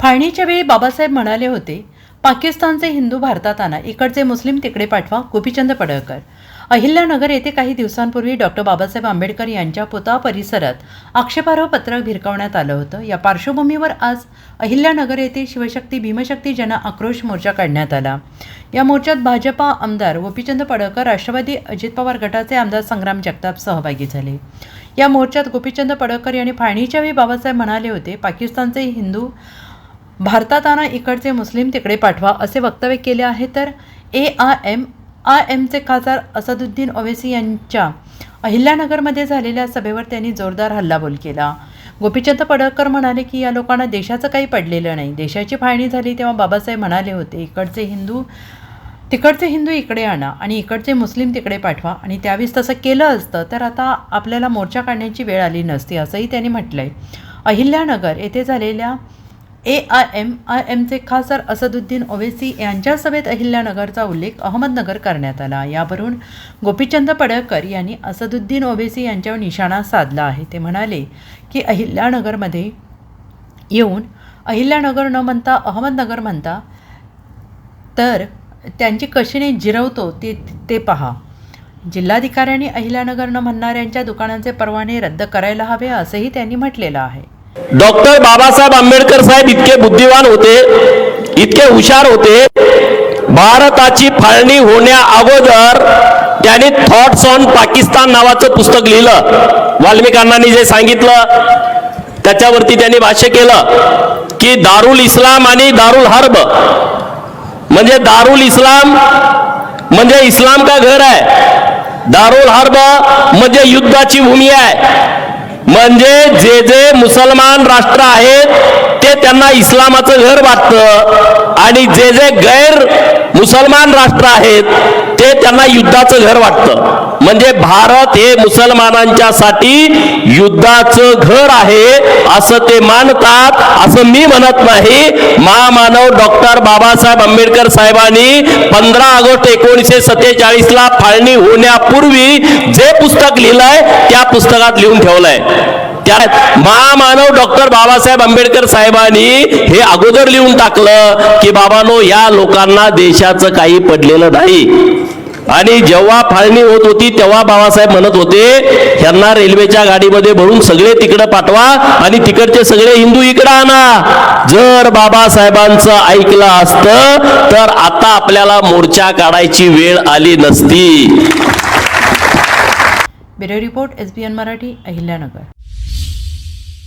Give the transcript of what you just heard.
फाळणीच्या वेळी बाबासाहेब म्हणाले होते पाकिस्तानचे हिंदू भारतात आणा इकडचे मुस्लिम तिकडे पाठवा गोपीचंद पडळकर. अहिल्यानगर येथे काही दिवसांपूर्वी डॉक्टर बाबासाहेब आंबेडकर यांच्या पुतळा परिसरात आक्षेपार्ह पत्रक भिरकावण्यात आलं होतं. या पार्श्वभूमीवर आज अहिल्यानगर येथे शिवशक्ती भीमशक्ती जन आक्रोश मोर्चा काढण्यात आला. या मोर्चात भाजपा आमदार गोपीचंद पडळकर राष्ट्रवादी अजित पवार गटाचे आमदार संग्राम जगताप सहभागी झाले. या मोर्चात गोपीचंद पडळकर यांनी फाळणीच्या वेळी बाबासाहेब म्हणाले होते पाकिस्तानचे हिंदू भारतात आणा इकडचे मुस्लिम तिकडे पाठवा असे वक्तव्य केले आहे तर ए आय एम आय एमचे खासदार असदुद्दीन ओवेसी यांच्या अहिल्यानगरमध्ये झालेल्या सभेवर त्यांनी जोरदार हल्लाबोल केला. गोपीचंद पडळकर म्हणाले की या लोकांना देशाचं काही पडलेलं नाही. देशाची फाळणी झाली तेव्हा बाबासाहेब म्हणाले होते इकडचे हिंदू तिकडचे हिंदू इकडे आणा आणि इकडचे मुस्लिम तिकडे पाठवा. आणि त्यावेळेस तसं केलं असतं तर आता आपल्याला मोर्चा काढण्याची वेळ आली नसती असंही त्यांनी म्हटलं आहे अहिल्यानगर येथे झालेल्या ए आय एम आय एमचे खासदार असदुद्दीन ओवेसी यांच्या सभेत अहिल्यानगरचा उल्लेख अहमदनगर करण्यात आला. यावरून गोपीचंद पडळकर यांनी असदुद्दीन ओवेसी यांच्यावर निशाणा साधला आहे. ते म्हणाले की अहिल्यानगरमध्ये येऊन अहिल्यानगर न म्हणता अहमदनगर म्हणता तर त्यांची कशीने जिरवतो ते ते पहा. जिल्हाधिकाऱ्यांनी अहिल्यानगर न म्हणणाऱ्यांच्या दुकानांचे परवाने रद्द करायला हवे असंही त्यांनी म्हटलेलं आहे. डॉक्टर बाबासाहेब आंबेडकर साहेब इतके बुद्धिवान होते इतके हुशार होते भारताची फाळणी होण्या अगोदर त्यांनी थॉट्स ऑन पाकिस्तान नावाचं पुस्तक लिहिलं. वाल्मिकांनी जे सांगितलं त्याच्यावरती त्यांनी भाष्य केलं की दारुल इस्लाम आणि दारुल हर्ब. म्हणजे दारुल इस्लाम म्हणजे इस्लाम का घर आहे? दारुल हर्ब म्हणजे युद्धाची भूमी आहे. म्हणजे जे जे मुसलमान राष्ट्र आहेत ते त्यांना इस्लामाचं घर वाटतं. आणि जे जे गैर मुसलमान राष्ट्र आहेत ते त्यांना युद्धाचं घर वाटतं. म्हणजे भारत हे मुसलमानांच्यासाठी युद्धाचं घर आहे असं ते मानतात. असं मी म्हणत नाही. महामानव डॉक्टर बाबासाहेब आंबेडकर साहेबांनी पंधरा ऑगस्ट एकोणीसशे सत्तेचाळीसला फाळणी होण्यापूर्वी जे पुस्तक लिहिलं त्या पुस्तकात लिहून ठेवलंय. त्यात महामानव डॉक्टर बाबासाहेब आंबेडकर साहेबांनी हे अगोदर लिहून टाकलं की बाबानो या लोकांना देशाचं काही पडलेलं नाही. आणि जेव्हा फाळणी होत होती तेव्हा बाबासाहेब म्हणत होते यांना रेल्वेच्या गाडीमध्ये भरून सगळे तिकडे पाठवा आणि तिकडचे सगळे हिंदू इकडं आणा. जर बाबासाहेबांचं ऐकलं असतं तर आता आपल्याला मोर्चा काढायची वेळ आली नसती. Bureau report S B N Marathi Ahilyanagar.